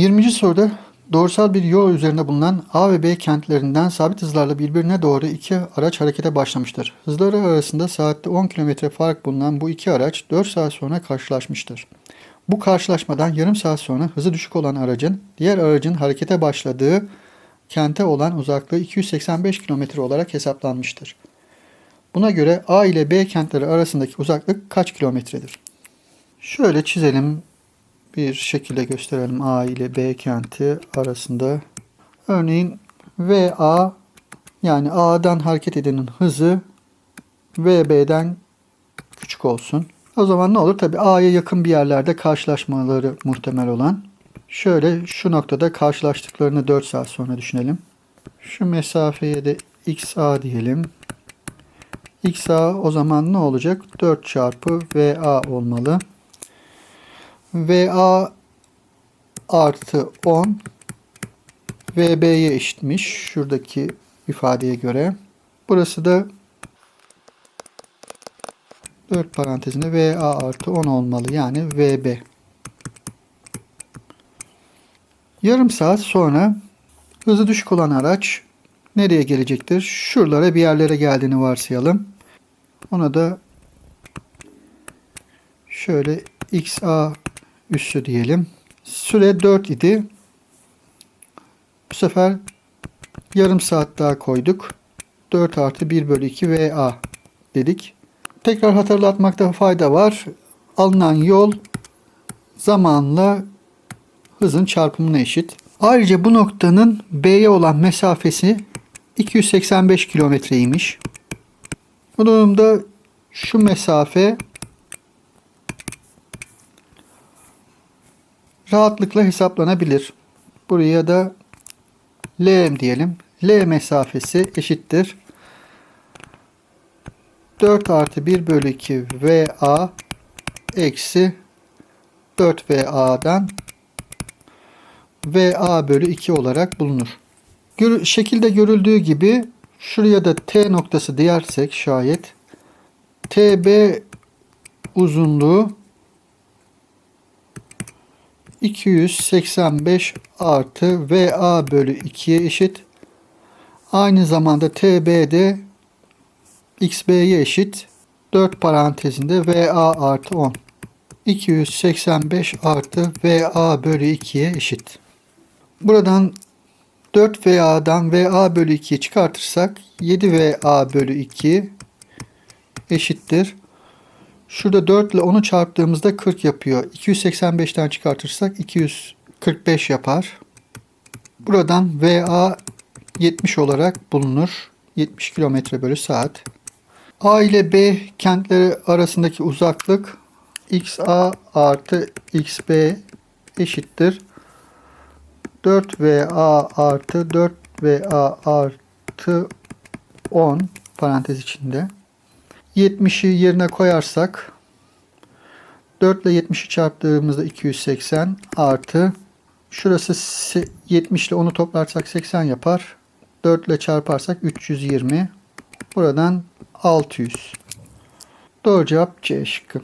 20. soruda doğrusal bir yol üzerinde bulunan A ve B kentlerinden sabit hızlarla birbirine doğru iki araç harekete başlamıştır. Hızları arasında saatte 10 km fark bulunan bu iki araç 4 saat sonra karşılaşmıştır. Bu karşılaşmadan yarım saat sonra hızı düşük olan aracın diğer aracın harekete başladığı kente olan uzaklığı 285 km olarak hesaplanmıştır. Buna göre A ile B kentleri arasındaki uzaklık kaç kilometredir? Şöyle çizelim bir şekilde gösterelim A ile B kenti arasında. Örneğin VA yani A'dan hareket edenin hızı VB'den küçük olsun. O zaman ne olur? Tabi A'ya yakın bir yerlerde karşılaşmaları muhtemel olan. Şöyle şu noktada karşılaştıklarını 4 saat sonra düşünelim. Şu mesafeye de XA diyelim. XA o zaman ne olacak? 4 çarpı VA olmalı. VA artı 10 VB'ye eşitmiş. Şuradaki ifadeye göre. Burası da 4 parantezinde VA artı 10 olmalı. Yani VB. Yarım saat sonra hızı düşük olan araç nereye gelecektir? Şuralara bir yerlere geldiğini varsayalım. Ona da şöyle XA üssü diyelim. Süre 4 idi. Bu sefer yarım saat daha koyduk. 4 artı 1 bölü 2 VA dedik. Tekrar hatırlatmakta fayda var. Alınan yol zamanla hızın çarpımına eşit. Ayrıca bu noktanın B'ye olan mesafesi 285 kilometreymiş. Bu durumda şu mesafe rahatlıkla hesaplanabilir. Buraya da LM diyelim. L mesafesi eşittir. 4 artı 1 bölü 2 VA eksi 4 VA'dan VA bölü 2 olarak bulunur. Gör, şekilde görüldüğü gibi şuraya da T noktası diyersek şayet TB uzunluğu 285 artı VA bölü 2'ye eşit. Aynı zamanda TB de XB'ye eşit. 4 parantezinde VA artı 10. 285 artı VA bölü 2'ye eşit. Buradan 4 VA'dan VA bölü 2'yi çıkartırsak 7 VA bölü 2 eşittir. Şurada 4 ile 10'u çarptığımızda 40 yapıyor. 285'ten çıkartırsak 245 yapar. Buradan VA 70 olarak bulunur. 70 km bölü saat. A ile B kentleri arasındaki uzaklık XA artı XB eşittir. 4VA artı 4VA artı 10 parantez içinde. 70'i yerine koyarsak 4 ile 70'i çarptığımızda 280 artı şurası 70 ile onu toplarsak 80 yapar. 4 ile çarparsak 320. Buradan 600. Doğru cevap C şıkkı.